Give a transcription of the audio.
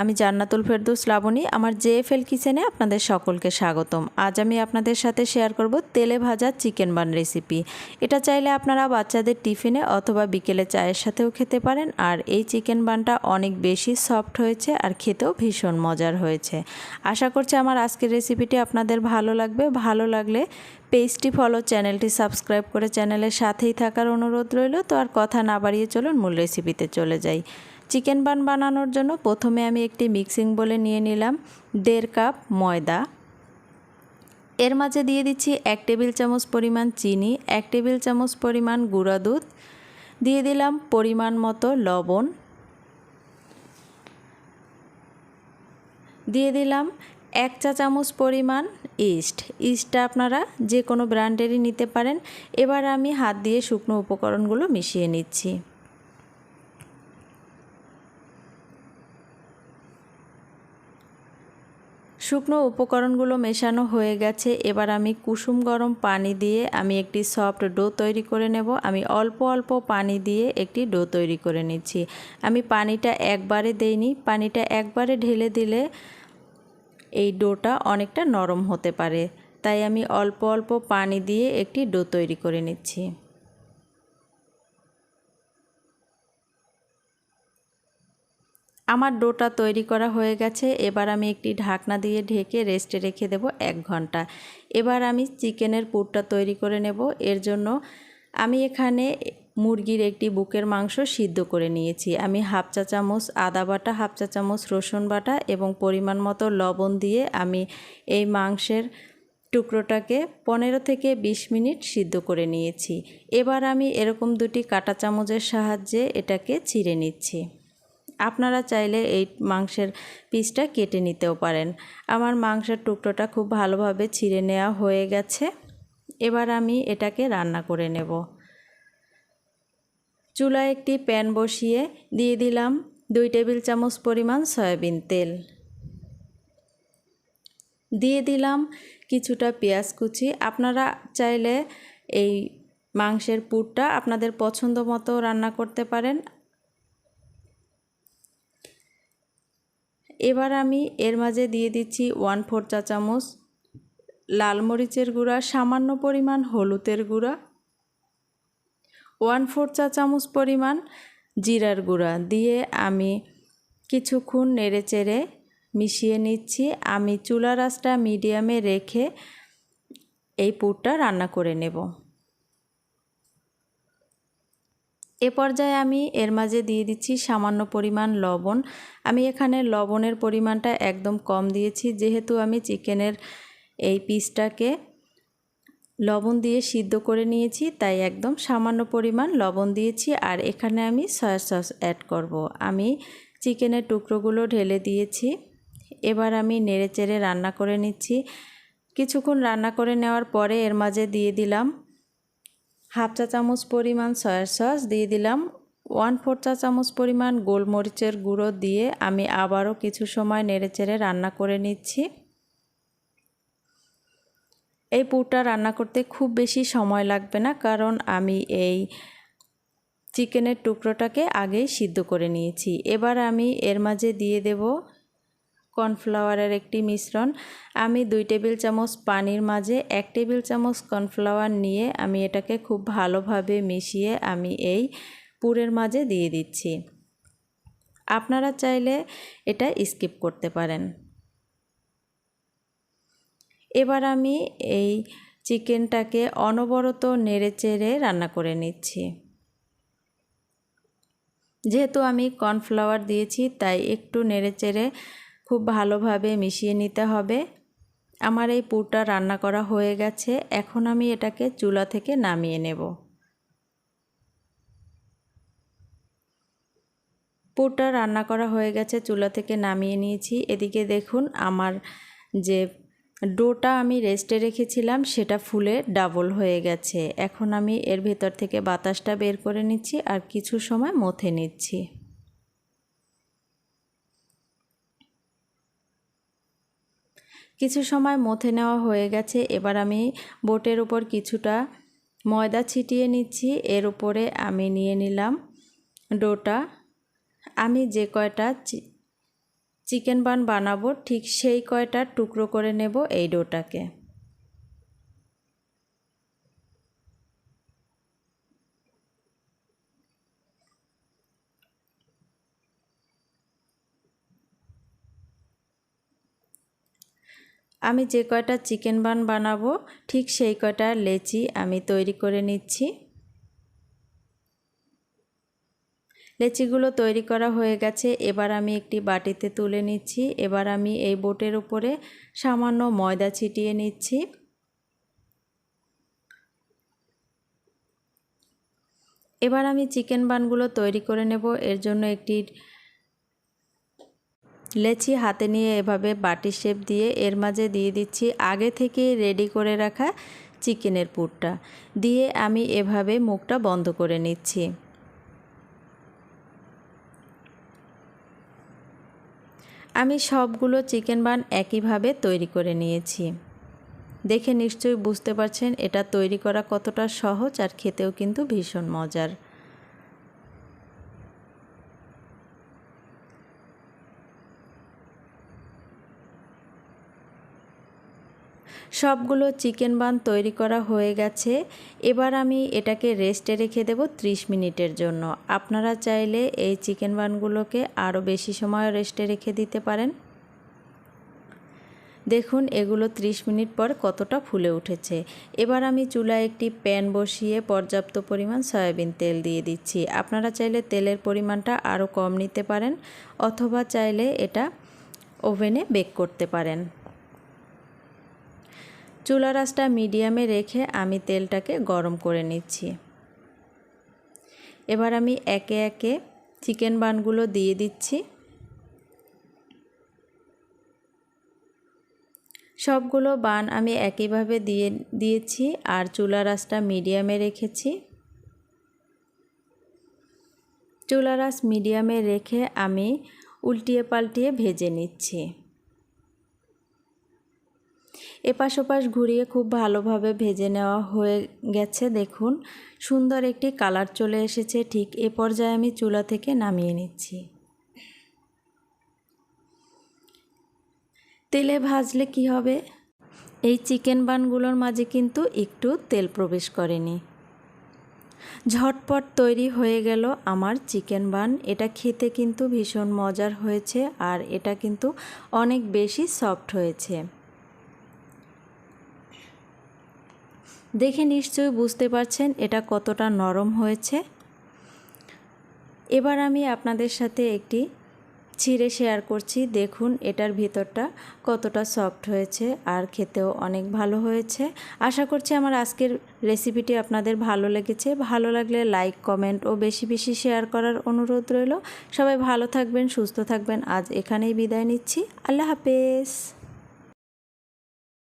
আমি জান্নাতুল ফেরদৌস লাবণী, আমার জেএফএল কিচেনে আপনাদের সকলকে স্বাগতম। আজ আমি আপনাদের সাথে শেয়ার করব তেলে ভাজা চিকেন বান রেসিপি। এটা চাইলে আপনারা বাচ্চাদের টিফিনে অথবা বিকেলে চায়ের সাথেও খেতে পারেন, আর এই চিকেন বানটা অনেক বেশি সফট হয়েছে আর খেতেও ভীষণ মজার হয়েছে। আশা করছি আমার আজকের রেসিপিটি আপনাদের ভালো লাগবে। ভালো লাগলে পেজটি ফলো, চ্যানেলটি সাবস্ক্রাইব করে চ্যানেলের সাথেই থাকার অনুরোধ রইল। তো আর কথা না বাড়িয়ে চলুন, মূল রেসিপিতে চলে যাই। চিকেন বান বানানোর জন্য প্রথমে আমি একটি মিক্সিং বলে নিয়ে নিলাম দেড় কাপ ময়দা। এর মাঝে দিয়ে দিচ্ছি এক টেবিল চামচ পরিমাণ চিনি, এক টেবিল চামচ পরিমাণ গুঁড়া দুধ, দিয়ে দিলাম পরিমাণ মতো লবণ। দিয়ে দিলাম এক চা চামচ পরিমাণ ইস্ট। ইস্টটা আপনারা যে কোনো ব্র্যান্ডেরই নিতে পারেন। এবার আমি হাত দিয়ে শুকনো উপকরণগুলো মিশিয়ে নিচ্ছি। শুকনো উপকরণগুলো মেশানো হয়ে গেছে। এবার আমি কুসুম গরম পানি দিয়ে আমি একটি সফট ডো তৈরি করে নেব। আমি অল্প অল্প পানি দিয়ে একটি ডো তৈরি করে নিচ্ছি। আমি পানিটা একবারে দেইনি। পানিটা একবারে ঢেলে দিলে এই ডোটা অনেকটা নরম হতে পারে। তাই আমি অল্প অল্প পানি দিয়ে একটি ডো তৈরি করে নিচ্ছি। আমার ডোটা তৈরি করা হয়ে গেছে। এবার আমি একটি ঢাকনা দিয়ে ঢেকে রেস্টে রেখে দেব এক ঘণ্টা। এবার আমি চিকেনের পুরটা তৈরি করে নেব। এর জন্য আমি এখানে মুরগির একটি বুকের মাংস সিদ্ধ করে নিয়েছি। আমি হাফ চা চামচ আদা বাটা, হাফ চা চামচ রসুন বাটা এবং পরিমাণ মতো লবণ দিয়ে আমি এই মাংসের টুকরোটাকে পনেরো থেকে ২০ মিনিট সিদ্ধ করে নিয়েছি। এবার আমি এরকম দুটি কাটা চামচের সাহায্যে এটাকে ছিঁড়ে নিচ্ছি। আপনারা চাইলে এই মাংসের পিসটা কেটে নিতেও পারেন। আমার মাংসের টুকরোটা খুব ভালোভাবে ছিঁড়ে নেওয়া হয়ে গেছে। এবার আমি এটাকে রান্না করে নেব। চুলায় একটি প্যান বসিয়ে দিয়ে দিলাম দুই টেবিল চামচ পরিমাণ সয়াবিন তেল। দিয়ে দিলাম কিছুটা পেঁয়াজ কুচি। আপনারা চাইলে এই মাংসের পুরটা আপনাদের পছন্দ মতো রান্না করতে পারেন। এবার আমি এর মাঝে দিয়ে দিচ্ছি ওয়ান ফোর চা চামচ লাল মরিচের গুঁড়া, সামান্য পরিমাণ হলুদের গুঁড়া ওয়ান ফোর চা চামচ পরিমাণ জিরার গুঁড়া দিয়ে আমি কিছুক্ষণ নেড়ে চেড়ে মিশিয়ে নিচ্ছি। আমি চুলা রাসটা মিডিয়ামে রেখে এই পুরটা রান্না করে নেব। এ পর্যায়ে আমি এর মাঝে দিয়ে দিচ্ছি সামান্য পরিমাণ লবণ। আমি এখানে লবণের পরিমাণটা একদম কম দিয়েছি। যেহেতু আমি চিকেনের এই পিসটাকে লবণ দিয়ে সিদ্ধ করে নিয়েছি, তাই একদম সামান্য পরিমাণ লবণ দিয়েছি আর এখানে আমি সয়া সস অ্যাড করব। আমি চিকেনের টুকরোগুলো ঢেলে দিয়েছি। এবার আমি নেড়ে রান্না করে নিচ্ছি। কিছুক্ষণ রান্না করে নেওয়ার পরে এর মাঝে দিয়ে দিলাম হাফ চা চামচ পরিমাণ সয়া সস দিয়ে দিলাম। ওয়ান ফোর চা চামচ পরিমাণ গোলমরিচের গুঁড়ো দিয়ে আমি আবারও কিছু সময় নেড়েচেড়ে রান্না করে নিচ্ছি। এই পুরটা রান্না করতে খুব বেশি সময় লাগবে না, কারণ আমি এই চিকেনের টুকরোটাকে আগেই সিদ্ধ করে নিয়েছি। এবার আমি এর মাঝে দিয়ে দেব কর্নফ্লাওয়ারের একটি মিশ্রণ। আমি দুই টেবিল চামচ পানির মাঝে এক টেবিল চামচ কর্নফ্লাওয়ার নিয়ে আমি এটাকে খুব ভালোভাবে মিশিয়ে আমি এই পুরের মাঝে দিয়ে দিচ্ছি। আপনারা চাইলে এটা স্কিপ করতে পারেন। এবার আমি এই চিকেনটাকে অনবরত নেড়ে রান্না করে নিচ্ছি। যেহেতু আমি কর্নফ্লাওয়ার দিয়েছি, তাই একটু নেড়ে খুব ভালোভাবে মিশিয়ে নিতে হবে। আমার এই পুরটা রান্না করা হয়ে গেছে। এখন আমি এটাকে চুলা থেকে নামিয়ে নেব। পুরটা রান্না করা হয়ে গেছে, চুলা থেকে নামিয়ে নিয়েছি। এদিকে দেখুন, আমার যে ডোটা আমি রেস্টে রেখেছিলাম, সেটা ফুলে ডাবল হয়ে গেছে। এখন আমি এর ভেতর থেকে বাতাসটা বের করে নিচ্ছি আর কিছু সময় মথে নিচ্ছি। কিছু সময় মথে নেওয়া হয়ে গেছে। এবার আমি বোটের উপর কিছুটা ময়দা ছিটিয়ে নিচ্ছি। এর উপরে আমি নিয়ে নিলাম ডোটা। আমি যে কয়টা চিকেন বান বানাবো, ঠিক সেই কয়টা টুকরো করে নেব এই ডোটাকে। আমি যে কয়টা চিকেন বান বানাবো, ঠিক সেই কয়টা লেচি আমি তৈরি করে নিচ্ছি। লেচিগুলো তৈরি করা হয়ে গেছে, এবার আমি একটি বাটিতে তুলে নিচ্ছি। এবার আমি এই বোটের উপরে সামান্য ময়দা ছিটিয়ে নিচ্ছি। এবার আমি চিকেন বানগুলো তৈরি করে নেব। এর জন্য একটি লেচি হাতে নিয়ে এভাবে বাটি শেপ দিয়ে এর মাঝে দিয়ে দিচ্ছি আগে থেকে রেডি করে রাখা চিকেনের পুরটা। দিয়ে আমি এভাবে মুখটা বন্ধ করে নিচ্ছি। আমি সবগুলো চিকেন বান একইভাবে তৈরি করে নিয়েছি। দেখে নিশ্চয়ই বুঝতে পারছেন, এটা তৈরি করা কতটা সহজ আর খেতেও কিন্তু ভীষণ মজার। সবগুলো চিকেন বান তৈরি করা হয়ে গেছে। এবার আমি এটাকে রেস্টে রেখে দেব 30 মিনিটের জন্য। আপনারা চাইলে এই চিকেন বানগুলোকে আরও বেশি সময় রেস্টে রেখে দিতে পারেন। দেখুন, এগুলো 30 মিনিট পর কতটা ফুলে উঠেছে। এবার আমি চুলায় একটি প্যান বসিয়ে পর্যাপ্ত পরিমাণ সয়াবিন তেল দিয়ে দিচ্ছি। আপনারা চাইলে তেলের পরিমাণটা আরও কম নিতে পারেন, অথবা চাইলে এটা ওভেনে বেক করতে পারেন। চুলা রাসটা মিডিয়ামে রেখে আমি তেলটাকে গরম করে নিচ্ছি। এবার আমি একে একে চিকেন বানগুলো দিয়ে দিচ্ছি। সবগুলো বান আমি একইভাবে দিয়ে, দিয়েছি আর চুলা রাসটা মিডিয়ামে রেখেছি। চুলা রাস মিডিয়ামে রেখে আমি উল্টিয়ে পাল্টিয়ে ভেজে নিচ্ছি। এপাশ ওপাশ ঘুরিয়ে খুব ভালোভাবে ভেজে নেওয়া হয়ে গেছে, দেখুন। সুন্দর একটি কালার চলে এসেছে, ঠিক এ পর্যায়ে আমি চুলা থেকে নামিয়ে নিচ্ছি। তেলে ভাজলে কি হবে? এই চিকেন বানগুলোর মাঝে কিন্তু একটু তেল প্রবেশ করেনি। ঝটপট তৈরি হয়ে গেল আমার চিকেন বান। এটা খেতে কিন্তু ভীষণ মজার হয়েছে আর এটা কিন্তু অনেক বেশি সফট হয়েছে। দেখে নিশ্চয়ই বুঝতে পারছেন এটা কতটা নরম হয়েছে। এবার আমি আপনাদের সাথে একটি ছিঁড়ে শেয়ার করছি। দেখুন, এটার ভিতরটা কতটা সফট হয়েছে আর খেতেও অনেক ভালো হয়েছে। আশা করছি আমার আজকের রেসিপিটি আপনাদের ভালো লেগেছে। ভালো লাগলে লাইক, কমেন্ট ও বেশি বেশি শেয়ার করার অনুরোধ রইল। সবাই ভালো থাকবেন, সুস্থ থাকবেন। আজ এখানেই বিদায় নিচ্ছি। আল্লাহ হাফেজ।